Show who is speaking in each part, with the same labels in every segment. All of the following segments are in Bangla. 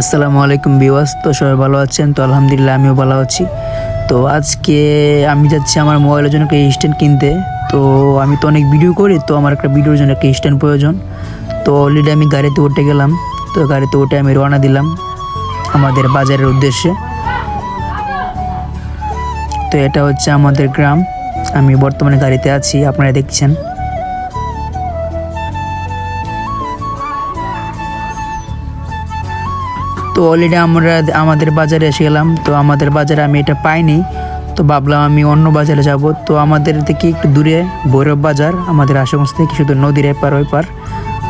Speaker 1: আসসালামু আলাইকুম বিওয়াস তো সবাই ভালো আছেন? তো আলহামদুলিল্লাহ আমিও ভালো আছি। তো আজকে আমি যাচ্ছি আমার মোবাইলের জন্য একটা স্ট্যান্ড কিনতে। তো আমি তো অনেক ভিডিও করি, তো আমার একটা ভিডিওর জন্য একটা স্ট্যান্ড প্রয়োজন। তো অলরেডি আমি গাড়িতে উঠে গেলাম। তো গাড়িতে উঠে আমি রওনা দিলাম আমাদের বাজারের উদ্দেশ্যে। তো এটা হচ্ছে আমাদের গ্রাম। আমি বর্তমানে গাড়িতে আছি, আপনারা দেখছেন। তো অলরেডি আমরা আমাদের বাজারে এসে গেলাম, তো আমাদের বাজারে আমি এটা পাইনি, তো ভাবলাম আমি অন্য বাজারে যাব। তো আমাদের থেকে একটু দূরে ভৈরব বাজার, আমাদের আশেপাশ থেকে শুধু নদীর এপার ওই পার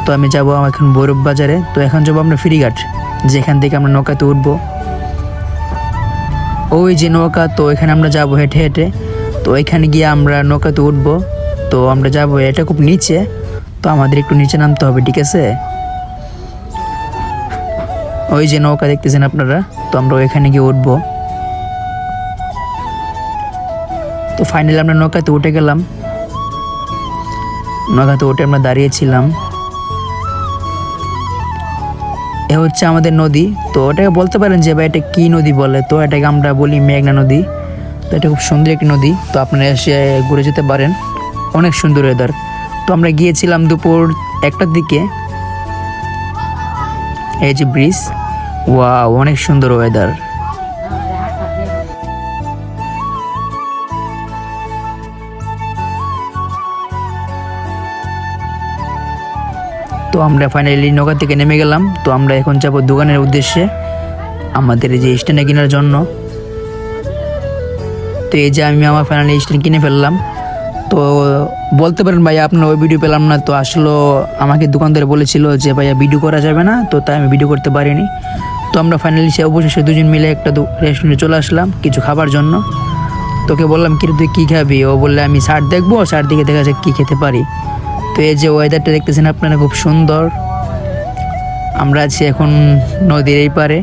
Speaker 1: তো আমি যাব এখন ভৈরব বাজারে, তো এখন যাব আমরা ফেরিঘাট, যেখান থেকে আমরা নৌকাতে উঠবো। ওই যে নৌকা, তো এখানে আমরা যাব হেঁটে হেঁটে, তো এখানে গিয়ে আমরা নৌকাতে উঠবো। তো আমরা যাব এটা খুব নিচে, তো আমাদের একটু নিচে নামতে হবে, ঠিক আছে? ওই যে নৌকা দেখতেছেন আপনারা? তো আমরা ওইখানে গিয়ে উঠবো। তো ফাইনালি আমরা নৌকাতে উঠে গেলাম। নৌকাতে উঠে আমরা দাঁড়িয়েছিলাম। এ হচ্ছে আমাদের নদী। তো ওটাকে বলতে পারেন যে ভাই এটা কী নদী বলে? তো এটাকে আমরা বলি মেঘনা নদী। তো এটা খুব সুন্দর একটি নদী। তো আপনারা এসে ঘুরে যেতে পারেন। অনেক সুন্দর ওয়েদার তো আমরা গিয়েছিলাম দুপুর একটার দিকে। এই যে ব্রিজ। ওয়া অনেক সুন্দর ওয়েদার তো আমরা ফাইনালি নৌকা থেকে নেমে গেলাম। তো আমরা এখন যাব দোকানের উদ্দেশ্যে, আমাদের যে স্ট্যান্ডে কেনার জন্য। তো এই যে আমি আমার ফাইনালি স্ট্যান্ড কিনে ফেললাম। তো বলতে পারেন ভাইয়া আপনার ওই ভিডিও পেলাম না তো আসলো আমাকে দোকানদার বলেছিল যে ভাইয়া ভিডিও করা যাবে না। তো তাই আমি ভিডিও করতে পারিনি। তো আমরা ফাইনালি সে অবশেষে দুজন মিলে একটা রেস্টুরেন্টে চলে আসলাম কিছু খাবার জন্য। তোকে বললাম কি রে, তুই কী খাবি? ও বললে আমি শার্ট দেখব শার্ট দিকে দেখা যাক কী খেতে পারি। তো এই যে ওয়েদারটা দেখতেছেন আপনারা খুব সুন্দর। আমরা আছি এখন নদীর এই পারে।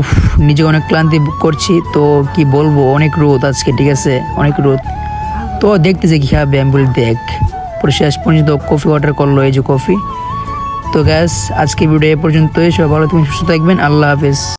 Speaker 1: উফ নিজে অনেক ক্লান্তি করছি, তো কি বলব, অনেক রোদ আজকে, ঠিক আছে? অনেক রোদ। তো দেখতেছে কি খাবে, আমি বলি দেখ। পরে শেষ পর্যন্ত কফি অর্ডার করল, এই যে কফি তো গ্যাস আজকে ভিডিও এ পর্যন্তই। সবাই ভালো তুমি সুস্থ থাকবেন। আল্লাহ হাফেজ।